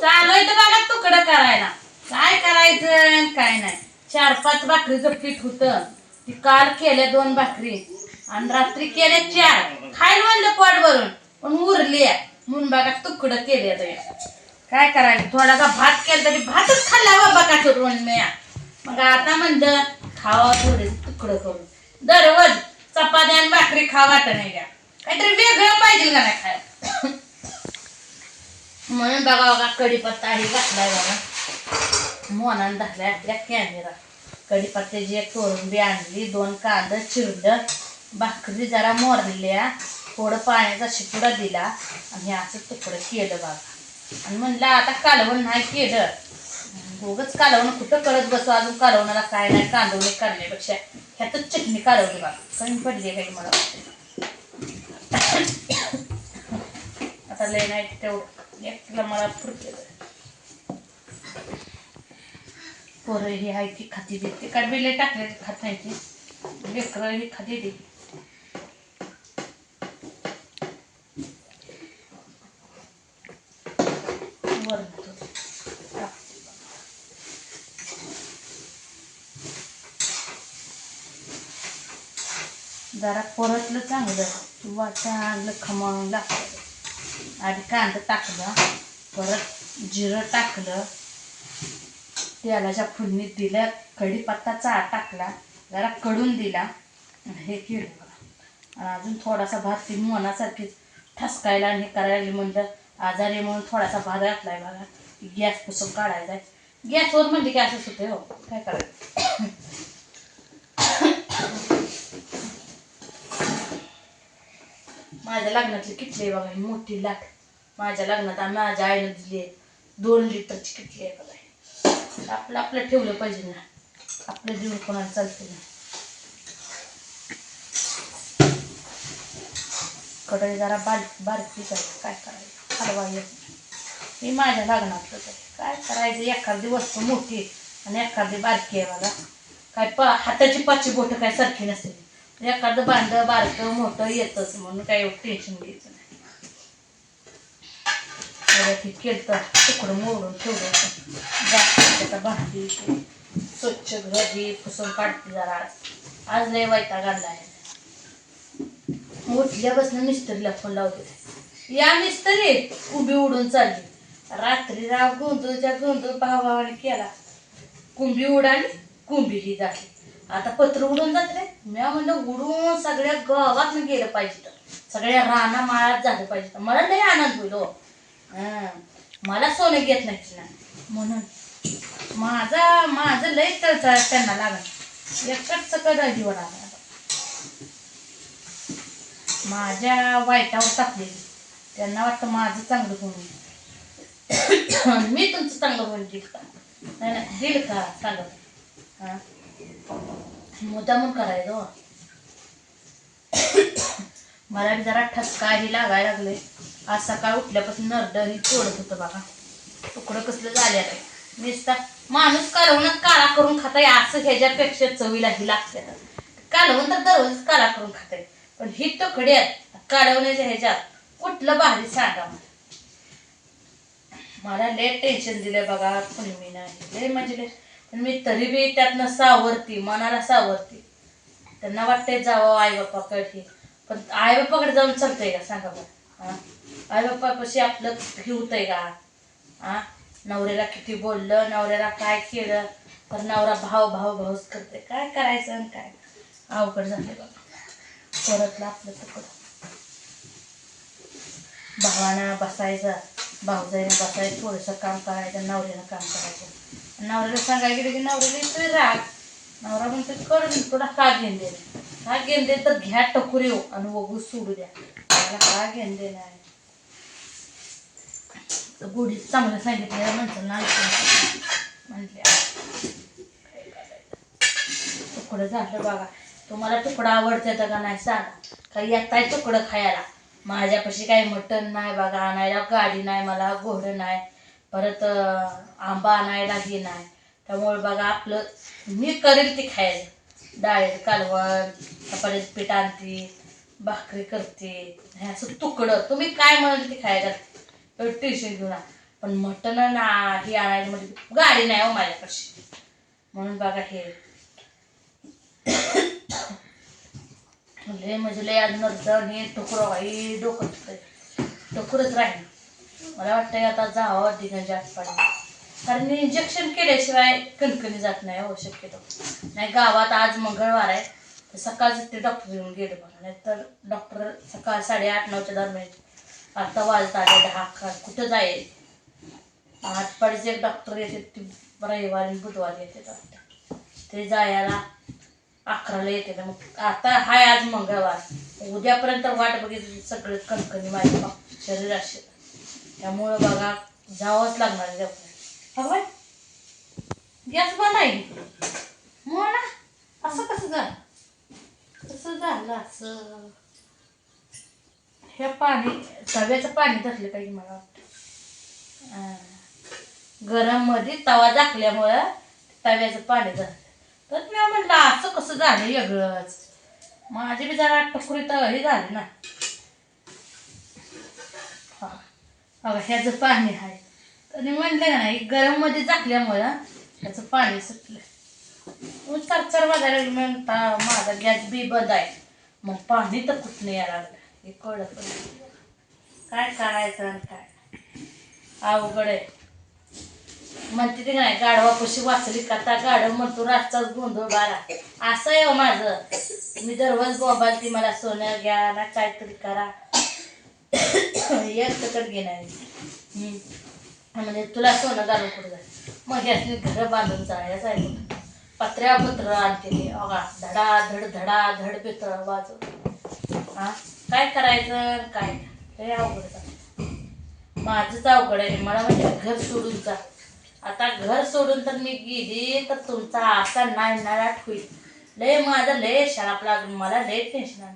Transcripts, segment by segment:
चालू तर बघा तुकडं करायला. काय करायचं काय नाही. चार पाच भाकरीचं पीठ होत. ती काल केल्या दोन भाकरी. आणि रात्री केल्या चार. खायला म्हणलं पोट भरून. पण उरली म्हणून बघा तुकडं केले काय करायचं? थोडासा भात केला तरी भातच खाल्ला बाबा का करून मी मग आता म्हणलं खावा थोडे तुकडं करून. दररोज चपात्या आणि भाकरी खा वाटत नाही द्या काहीतरी वेगळं पाहिजे का नाही खायला? म्हणून बघा बघा कढीपत्ता हे घातलाय बघा. मोनान धरलाय आपल्या कॅमेरा कढीपत्त्याची एक तोरण आणली दोन कांद चिरलं भाकरी जरा मोरल्या थोडं पाण्याचा शिकुडा दिला आणि असं तुकडं केलं बघा. आणि म्हणलं आता कालवण नाही केलं. दोघच कालवण कुठं करत बसू? अजून कालवणाला काय नाही कांदवणे काढण्यापेक्षा ह्यातच चटणी कालवली बघा. कमी पडली काही मला. आता लय नाही तेवढं. एकटीला मला पुरते पोरं ही आहे ती खाती दे ते कडबिले टाकले खात नाही ती. लेकरं ही खाती दे वर जरा परतलं चांगलं. किंवा चांगलं खमंग लागतं. आधी कांदा टाकलं परत जिरं टाकलं. तेलाच्या फोडणीत दिलं कढीपत्ता चाळ टाकला जरा कडून दिला हे केलं बघा. आणि अजून थोडासा भात ती मोनासारखीच ठसकायला आणि हे करायला म्हणलं आजारी म्हणून थोडासा भात घातलाय बघा. गॅस पुसून काढायचा आहे. गॅसवर म्हणजे गॅसच होते हो काय करायचं? माझ्या लग्नातली किटली आहे बघा ही मोठी लाट माझ्या लग्नात आम्ही माझ्या आईनं दिली आहे. दोन लिटरची किटली आहे बघा आपलं आपलं ठेवलं पाहिजे ना. आपलं देऊन कोणाला चालते ना कढई जरा बारीक बारीक करायचं काय करायचं? हलवा येत मी माझ्या लग्नातलं आहे काय करायचं? एखादी वस्तू मोठी आणि एखादी बारकी आहे बघा. काय प हाताची पाचवी बोटं काय सारखी नसेल एखादं भांड बारकं मोठं येतच म्हणून काय एवढं टेन्शन घ्यायचं नाही. परत केलं तुकडं मोडून ठेवलं जास्त भांडी स्वच्छ घर हे पुसून काढते जरा. आज आज लय वैताग आणला आहे उठल्यापासून मिस्त्रीला फोन लावते या मिस्त्री उभी उडून चालली. रात्री राव गोंधळच्या गोंधळ भावाने केला. कुंभी उडाली कुंभी ही झाली. आता पत्र उडून जात रे. मी म्हणलं उडून सगळ्या गावात गेलं पाहिजे तर. सगळ्या राना माळात झालं पाहिजे तर. मला लय आनंद होईल हो. मला सोनं घेत नाही. ना म्हणून माझा माझं लय तळतळ त्यांना लागत एकच सकळ जीवन आला. माझ्या वाईटावर टाकलेली त्यांना वाटतं माझं चांगलं होईल मी तुमचं चांगलं होईल दिल का? नाही दिल का सांगा हा? मुद्दामून करायचं हो. मला बी जरा ठसकाही लागायला लागले. आज सकाळ उठल्यापासून नरडही तोडत होतं बघा. तुकडं कसलं झाले आता. नुसता माणूस कालवणात काळा करून खाताय असं ह्याच्यापेक्षा चवीला ही लागते कालवण तर दररोज काळा करून खाताय. पण ही तुकड्यात काढवण्याच्या ह्याच्यात कुठलं भारी सांगा मला. मला लय टेन्शन दिलंय बघा कोणी मी नाही. लय म्हणजे लय मी तरी बी त्यातनं सावरती मनाला सावरती. त्यांना वाटतंय जावं आई बाप्पाकडे पण आई बाप्पाकडे जाऊन चालतंय का? सांगा बरं. आई बाप्पापाशी आपलं हे का? हा? नवऱ्याला किती बोललं नवऱ्याला काय केलं? तर नवरा भाव भाव भाऊच करते काय करायचं आणि काय? अवघड झाले बघा परतलं आपलं तर भावानं बसायचं. भाऊजाईनं बसायचं. थोडंसं काम करायचं. नवऱ्यानं काम करायचं. नवऱ्याला सांगायला गेलं की नवऱ्याला येतोय राग. नवरा म्हणतो कर तुला का घेऊन दे का घेऊन दे तर घ्या टकूर येऊ आणि वगू सोडू द्या. मला का घेऊन देणार? गुढी चांगलं सांगितलं म्हणतं ना म्हटले तुकडं झालं बघा. तुम्हाला तुकडं आवडतं का नाही सांगा. काही येताय तुकडं खायला. माझ्यापाशी काही मटण नाही बघा आणायला गाडी नाही मला घोडं नाही. परत आंबा आणायला हे नाही त्यामुळे बघा आपलं मी करेल ते खायला. डाळीचं कालवण परत पीठ आणते भाकरी करते हे असं तुकडं. तुम्ही काय म्हणाल ते खायला टेन्शन घेऊ ना पण मटण ना हे आणायला म्हणजे गाडी नाही हो माझ्यापाशी. म्हणून बघा हे. लय म्हणजे लय आज नरसण हे टुकरं हे डोकं दुखतंय. राहील. मला वाटतंय आता जावं जास्त आसपास कारण इंजेक्शन केल्याशिवाय कणकणी जात नाही हो शक्यतो. नाही गावात आज मंगळवार आहे. तर सकाळच ते डॉक्टर येऊन गेले बघा. नाही तर डॉक्टर सकाळ साडेआठ नऊच्या दरम्यान आता वाजत आले दहा अकरा. कुठं जाईल? आठपाडीचे एक डॉक्टर येते ती रविवारी आणि बुधवारी येते डॉक्टर ते जायला अकराला येते ना. मग आता हाय आज मंगळवार. उद्यापर्यंत वाट बघितली सगळं कणकणी माझ्या बा- शरीराशी. त्यामुळं बघा जावंच लागणार आहे हो गॅस बंद आहे. हो मग असं कसं झालं? कसं झालं असं? हे पाणी तव्याचं पाणी धरलं पाहिजे मला वाटतं. गरममध्ये तवा झाकल्यामुळं तव्याचं पाणी धरलं. तर मी म्हटलं असं कसं झालं वेगळंच माझी बी जरा टकुरी तर हे झाली ना हा अगं ह्याचं पाणी आहे. तरी म्हणलं का नाही गरममध्ये झाकल्यामुळं ह्याचं पाणी सुटलं. मग वाजायला म्हणता माझा गॅस बी बंद आहे. मग पाणी तर नाही यायला लागलं? हे कळत काय करायचं आणि काय? अवघड आहे. म्हणते ते नाही गाढवा कशी वाचली कथा गाढव म्हणतो रातचाच गोंधळ बारा असं आहे हो माझं. मी दररोज बोबाल ती मला सोनं घ्या ना काहीतरी करा. एक सकट घेणार म्हणजे तुला सोनं घालून कुठं जाय मग यातली घरं बांधून जायचं. आहे पत्र्या पत्र आणते ते अगा धडा धड धडा धड पित्र वाजव हा? काय करायचं काय हे अवघड माझंच अवघड आहे. मला म्हणजे घर सोडून जा. आता घर सोडून तर मी गेली तर तुमचा असा नाही नाट होईल. लय माझं लय शाळाप लागून मला लय टेन्शन आलं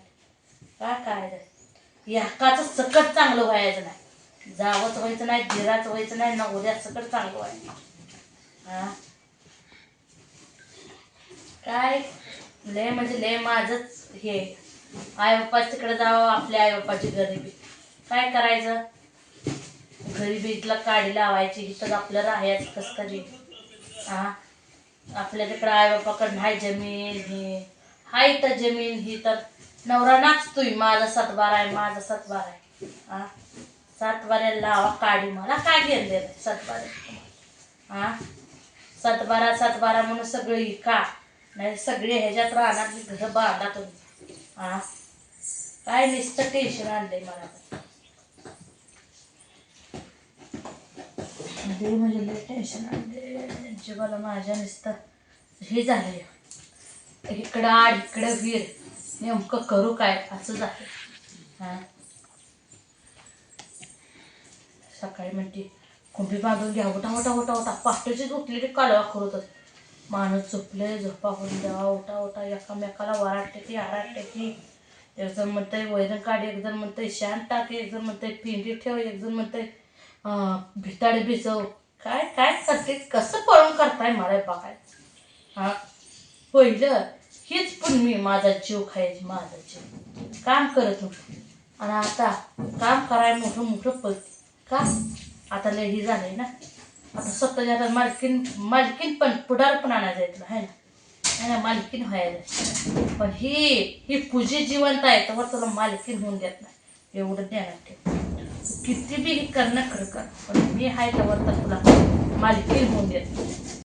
काय करायचं एकाचं सकट चांगलं व्हायचं नाही. जावंच व्हायचं नाही जिराच व्हायचं नाही ना उद्या सकट चांगलं व्हायचं. हा? काय? लय म्हणजे लय माझंच हे. आई बाप्पा तिकडे जावं आपल्या आई बाप्पाची गरिबी. काय करायचं? गरिबीतला काडी लावायची इथं आपलं राहायचं कसं तरी हा? आपल्या तिकडं आई बाप्पाकडं हाय जमीन ही. हाय तर जमीन ही तर नवरा नाचतोय माझा सातबारा आहे माझा सातबारा आहे. हा सातबाऱ्याला लावा काडी मला काय घेतलेलं आहे सातबाऱ्या हा सातबारा सातबारा म्हणून सगळी का नाही सगळे ह्याच्यात राहणार घर बांधा तुम्ही. हा काय नुसतं टेन्शन आणलंय मला. म्हणजे लय टेन्शन आणले जीवाला माझ्या नुसतं हे झालंय. इकडं आड इकडं वीर. नेमकं करू काय? असं आहे सकाळी म्हणते कुंभी बांधून घ्या. उठा उठा उठा उठा. पहाटेची उठली की कालवा करत माणूस झोपले झोपा होऊन द्यावा. उठा उठा. एकामेकाला वराटते की आराटते की एक जण म्हणतंय वैरण काढ एक जण म्हणतंय शांत टाक एक जण म्हणतंय पिंडी ठेव एक जण म्हणतंय अं, भिजव. काय काय करते कसं पळून करताय मला बघाय हा? पहिलं हीच पण मी माझा जीव खायची माझा जीव. काम करत होतो. आणि आता काम करायला मोठं मोठं पद. का? आता लय ही ना. आता स्वतःच्या आता मालकीन मालकीन पण पुढार पण आणायचं आहे तुला ना. है ना मालकीन व्हायला. पण ही ही पूजी जिवंत आहे तेव्हा तुला मालकीन होऊन देत नाही. एवढं ध्यानात ठेव. किती बी हे करणं खरं कर पण मी आहे तेव्हा तर तुला मालकीन होऊन देत नाही.